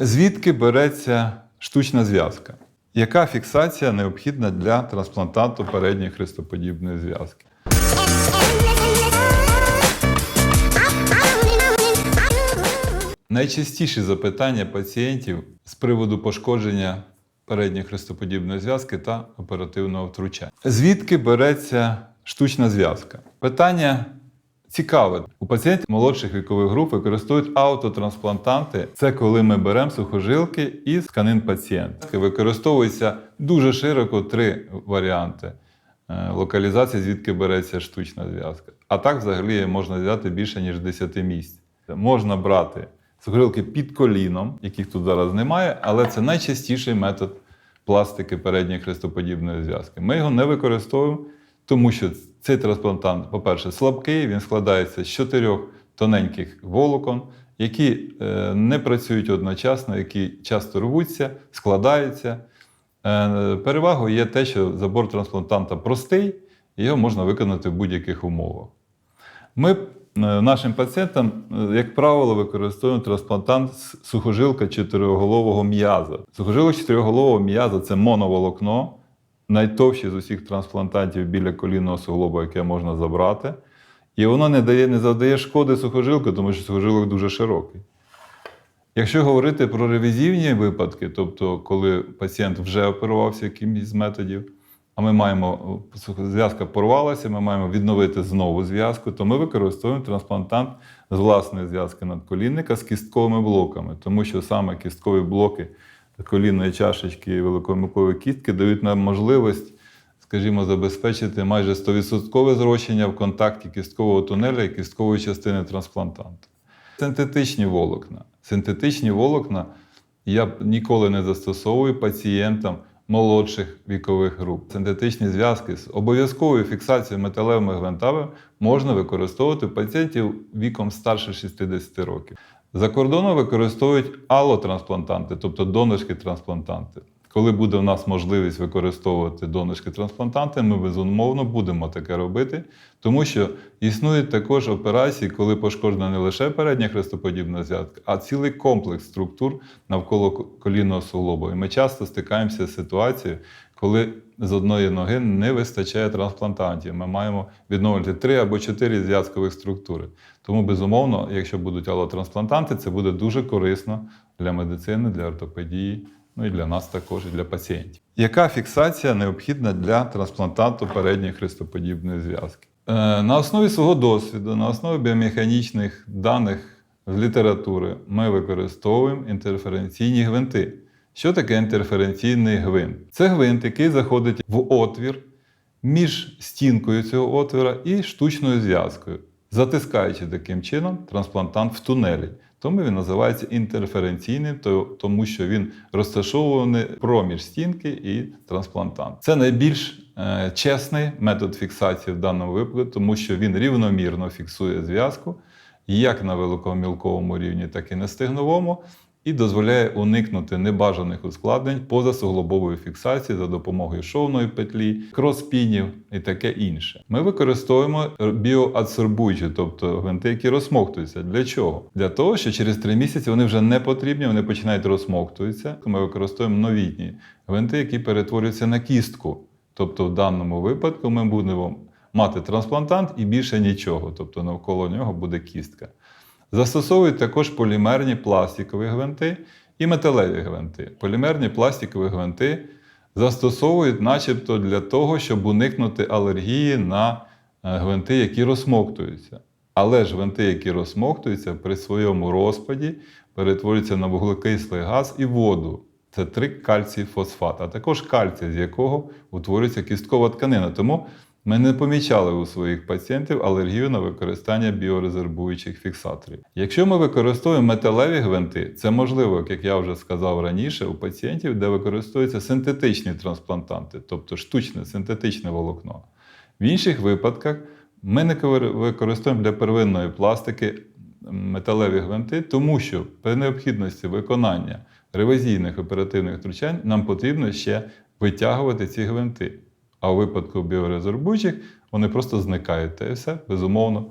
Звідки береться штучна зв'язка? Яка фіксація необхідна для трансплантанту передньої хрестоподібної зв'язки? Найчастіші запитання пацієнтів з приводу пошкодження передньої хрестоподібної зв'язки та оперативного втручання. Звідки береться штучна зв'язка? Питання цікаве. У пацієнтів молодших вікових груп використовують аутотрансплантанти. Це коли ми беремо сухожилки із тканин пацієнта. Використовується дуже широко три варіанти е, локалізації, звідки береться штучна зв'язка. А так взагалі можна взяти більше, ніж 10 місць. Можна брати сухожилки під коліном, яких тут зараз немає, але це найчастіший метод пластики передньої хрестоподібної зв'язки. Ми його не використовуємо, тому що цей трансплантант, по-перше, слабкий, він складається з чотирьох тоненьких волокон, які е, не працюють одночасно, які часто рвуться, складаються. Е, Перевагою є те, що забор трансплантанта простий, його можна виконати в будь-яких умовах. Ми е, нашим пацієнтам, як правило, використовуємо трансплантант з сухожилка чотириголового м'яза. Сухожилок чотириголового м'яза це моноволокно, найтовще з усіх трансплантантів біля колінного суглоба, яке можна забрати. І воно не, дає, не завдає шкоди сухожилку, тому що сухожилок дуже широкий. Якщо говорити про ревізійні випадки, тобто коли пацієнт вже оперувався якимось з методів, а ми маємо зв'язка порвалася, ми маємо відновити знову зв'язку, то ми використовуємо трансплантант з власної зв'язки надколінника з кістковими блоками, тому що саме кісткові блоки колінної чашечки і великомилкової кістки дають нам можливість, скажімо, забезпечити майже 100% зрощення в контакті кісткового тунеля і кісткової частини трансплантанту. Синтетичні волокна. Синтетичні волокна я ніколи не застосовую пацієнтам молодших вікових груп. Синтетичні зв'язки з обов'язковою фіксацією металевими гвинтами можна використовувати пацієнтів віком старше 60 років. За кордоном використовують алотрансплантанти, тобто донорські трансплантанти. Коли буде в нас можливість використовувати донорські трансплантанти, ми безумовно будемо таке робити, тому що існують також операції, коли пошкоджена не лише передня хрестоподібна зв'язка, а цілий комплекс структур навколо колінного суглобу. І ми часто стикаємося з ситуацією, коли з одної ноги не вистачає трансплантантів. Ми маємо відновлювати три або чотири зв'язкових структури. Тому, безумовно, якщо будуть алотрансплантанти, це буде дуже корисно для медицини, для ортопедії. Ну і для нас також, і для пацієнтів. Яка фіксація необхідна для трансплантанту передньої хрестоподібної зв'язки? Е, На основі свого досвіду, на основі біомеханічних даних з літератури, ми використовуємо інтерференційні гвинти. Що таке інтерференційний гвинт? Це гвинт, який заходить в отвір між стінкою цього отвора і штучною зв'язкою, затискаючи таким чином трансплантант в тунелі. Тому він називається інтерференційним, тому що він розташований проміж стінки і трансплантант. Це найбільш е, чесний метод фіксації в даному випадку, тому що він рівномірно фіксує зв'язку як на великомілковому рівні, так і на стегновому, і дозволяє уникнути небажаних ускладнень позасуглобової фіксації за допомогою шовної петлі, кроспінів і таке інше. Ми використовуємо біоадсорбуючі, тобто гвинти, які розсмоктуються. Для чого? Для того, що через три місяці вони вже не потрібні, вони починають розсмоктуватися. Ми використовуємо новітні гвинти, які перетворюються на кістку. Тобто, в даному випадку ми будемо мати трансплантант і більше нічого, тобто навколо нього буде кістка. Застосовують також полімерні пластикові гвинти і металеві гвинти. Полімерні пластикові гвинти застосовують начебто для того, щоб уникнути алергії на е, гвинти, які розсмоктуються. Але ж гвинти, які розсмоктуються, при своєму розпаді перетворюються на вуглекислий газ і воду. Це трик кальцій фосфат, а також кальцій, з якого утворюється кісткова тканина. Тому ми не помічали у своїх пацієнтів алергію на використання біорезервуючих фіксаторів. Якщо ми використовуємо металеві гвинти, це можливо, як я вже сказав раніше, у пацієнтів, де використовуються синтетичні трансплантанти, тобто штучне синтетичне волокно. В інших випадках ми не використовуємо для первинної пластики металеві гвинти, тому що при необхідності виконання ревізійних оперативних втручань нам потрібно ще витягувати ці гвинти. А у випадку біорезорбуючих вони просто зникають. Та і все, безумовно,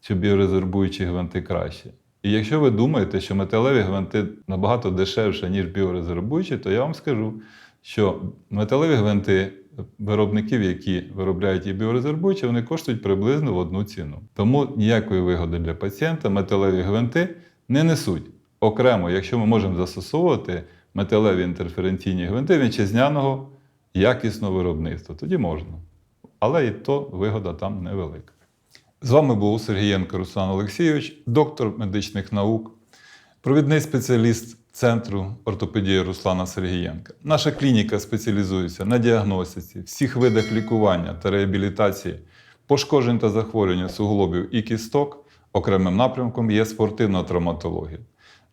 що біорезорбуючі гвинти краще. І якщо ви думаєте, що металеві гвинти набагато дешевше, ніж біорезорбуючі, то я вам скажу, що металеві гвинти виробників, які виробляють і біорезорбуючі, вони коштують приблизно в одну ціну. Тому ніякої вигоди для пацієнта металеві гвинти не несуть. Окремо, якщо ми можемо застосовувати металеві інтерференційні гвинти вітчизняного якісного виробництва, тоді можна. Але і то вигода там невелика. З вами був Сергієнко Руслан Олексійович, доктор медичних наук, провідний спеціаліст Центру ортопедії Руслана Сергієнка. Наша клініка спеціалізується на діагностиці, всіх видах лікування та реабілітації, пошкоджень та захворювань суглобів і кісток. Окремим напрямком є спортивна травматологія.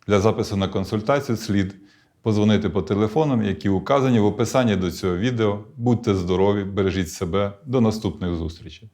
Для запису на консультацію слід позвонити по телефонам, які указані в описанні до цього відео. Будьте здорові, бережіть себе. До наступних зустрічей!